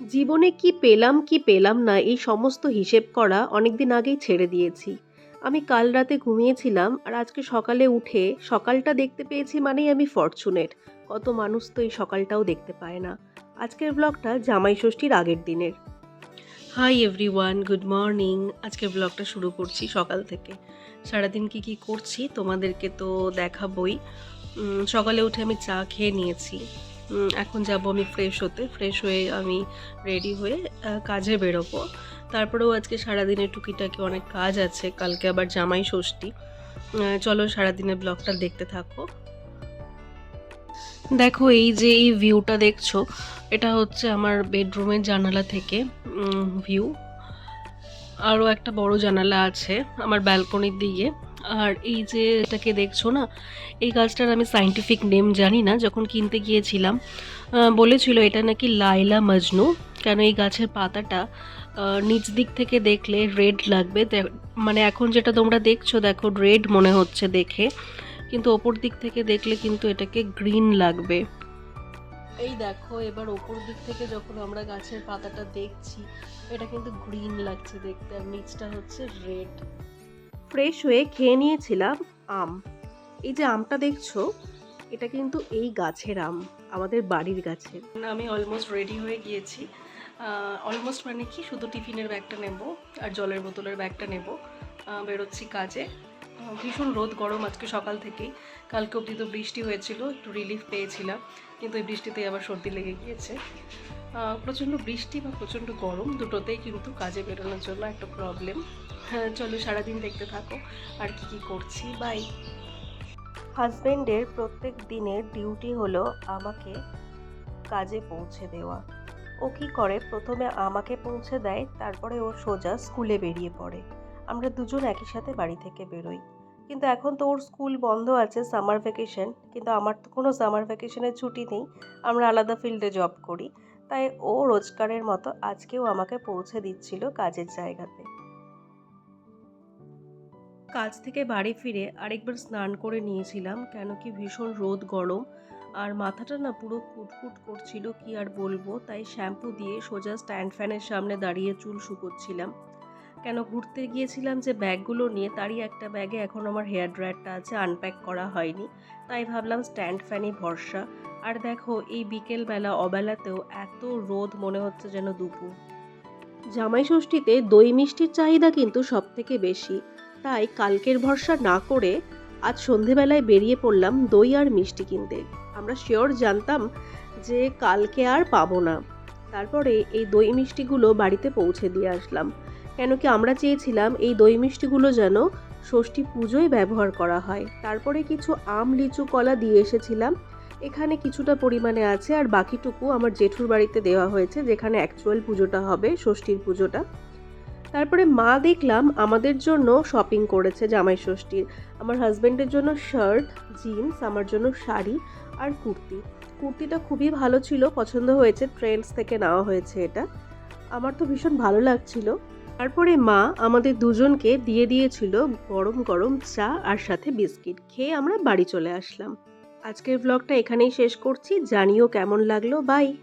জীবনে কি পেলাম কি পেলাম না, এই সমস্ত হিসেব করা অনেকদিন আগেই ছেড়ে দিয়েছি। আমি কাল রাতে ঘুমিয়েছিলাম আর আজকে সকালে উঠে সকালটা দেখতে পেয়েছি মানেই আমি ফরচুনেট। কত মানুষ তো এই সকালটাও দেখতে পায় না। আজকের ব্লগটা জামাই ষষ্ঠীর আগের দিনের। হাই এভরিওয়ান গুড মর্নিং আজকের ব্লগটা শুরু করছি সকাল থেকে। সারাদিন কি কি করছি তোমাদেরকে তো দেখাবই। সকালে উঠে আমি চা খেয়ে নিয়েছি। এখন যাব আমি ফ্রেশ হতে ফ্রেশ হয়ে আমি রেডি হয়ে কাজে বেরোবো। তারপরেও আজকে সারাদিনের টুকিটাকি অনেক কাজ আছে, কালকে আবার জামাই ষষ্ঠী। চলো সারাদিনের ব্লগটা দেখতে থাকো। দেখো এই যে এই ভিউটা দেখছ, এটা হচ্ছে আমার বেডরুমের জানালা থেকে ভিউ আরও একটা বড় জানালা আছে, আমার ব্যালকনির দিকে আর এই যে এটাকে দেখছ না, এই গাছটার আমি সাইন্টিফিক নেম জানি না, যখন কিনতে গিয়েছিলাম বলেছিল এটা নাকি লাইলা মজনু, কেন এই গাছের পাতাটা নিচ দিক থেকে দেখলে রেড লাগবে মানে এখন যেটা তোমরা দেখছ, দেখো রেড মনে হচ্ছে দেখে, কিন্তু ওপর দিক থেকে দেখলে কিন্তু এটাকে গ্রিন লাগবে। এই দেখো, এবার ওপর দিক থেকে যখন আমরা গাছের পাতাটা দেখছি, এটা কিন্তু গ্রিন লাগছে দেখতে, আর নিচটা হচ্ছে রেড ফ্রেশ হয়ে খেয়ে নিয়েছিলাম আম। এই যে আমটা দেখছ, এটা কিন্তু এই গাছের আম, আমাদের বাড়ির গাছের। আমি অলমোস্ট রেডি হয়ে গিয়েছি। অলমোস্ট মানে কি, শুধু টিফিনের ব্যাগটা নেব আর জলের বোতলের ব্যাগটা নেব। বেরোচ্ছি কাজে। ভীষণ রোদ গরম আজকে সকাল থেকেই। কালকে অবধি তো বৃষ্টি হয়েছিল, একটু রিলিফ পেয়েছিলাম, কিন্তু এই বৃষ্টিতেই আবার সর্দি লেগে গিয়েছে। প্রচণ্ড বৃষ্টি বা প্রচণ্ড গরম দুটোতেই কিন্তু কাজে বেরোনোর জন্য একটা প্রবলেম হ্যাঁ চলো সারাদিন দেখতে থাকো, আর কি কি করছি বাই হাজবেন্ডের প্রত্যেক দিনের ডিউটি হলো আমাকে কাজে পৌঁছে দেওয়া। ও কী করে? প্রথমে আমাকে পৌঁছে দেয়, তারপরে ও সোজা স্কুলে বেরিয়ে পড়ে। আমরা দুজন একই সাথে বাড়ি থেকে বেরোই। কিন্তু এখন তো ওর স্কুল বন্ধ আছে সামার ভ্যাকেশন কিন্তু আমার তো কোনো সামার ভ্যাকেশনের ছুটি নেই। আমরা আলাদা ফিল্ডে জব করি। তাই ও রোজগারের মতো আজকেও আমাকে পৌঁছে দিচ্ছিল কাজের জায়গাতে। কাজ থেকে বাড়ি ফিরে আরেকবার স্নান করে নিয়েছিলাম, কেন কি ভীষণ রোদ গরম। আর মাথাটা না পুরো কুটকুট করছিল, কি আর বলব? তাই শ্যাম্পু দিয়ে সোজা স্ট্যান্ড ফ্যানের সামনে দাঁড়িয়ে চুল শুকোচ্ছিলাম। কেন ঘুরতে গিয়েছিলাম যে ব্যাগগুলো নিয়ে তারই একটা ব্যাগে এখন আমার হেয়ার ড্রায়ারটা আছে আনপ্যাক করা হয়নি। তাই ভাবলাম স্ট্যান্ড ফ্যানই ভরসা। আর দেখো, এই বিকেলবেলা অবেলাতেও এত রোদ মনে হচ্ছে যেন দুপুর। জামাই ষষ্ঠীতে দই মিষ্টির চাহিদা কিন্তু সব থেকে বেশি। তাই কালকের ভরসা না করে আজ সন্ধেবেলায় বেরিয়ে পড়লাম দই আর মিষ্টি কিনতে। আমরা শিওর জানতাম যে কালকে আর পাবো না। তারপরে এই দই মিষ্টিগুলো বাড়িতে পৌঁছে দিয়ে আসলাম। কেন কি আমরা চেয়েছিলাম এই দই মিষ্টিগুলো যেন ষষ্ঠী পুজোয় ব্যবহার করা হয়। তারপরে কিছু আম, লিচু, কলা দিয়ে এসেছিলাম। এখানে কিছুটা পরিমাণে আছে আর বাকিটুকু আমার জেঠুর বাড়িতে দেওয়া হয়েছে, যেখানে অ্যাকচুয়াল পুজোটা হবে, ষষ্ঠীর পুজোটা। তারপরে মা দেখলাম আমাদের জন্য শপিং করেছে জামাই ষষ্ঠীর। আমার হাজব্যান্ডের জন্য শার্ট জিন্স আমার জন্য শাড়ি আর কুর্তি। কুর্তিটা খুবই ভালো ছিল, পছন্দ হয়েছে ট্রেন্ডস থেকে নেওয়া হয়েছে এটা। আমার তো ভীষণ ভালো লাগছিল। তারপরে মা আমাদের দুজনকে দিয়ে দিয়েছিল গরম গরম চা আর সাথে বিস্কিট। খেয়ে আমরা বাড়ি চলে আসলাম। আজকের ব্লগটা এখানেই শেষ করছি। জানিও কেমন লাগল। বাই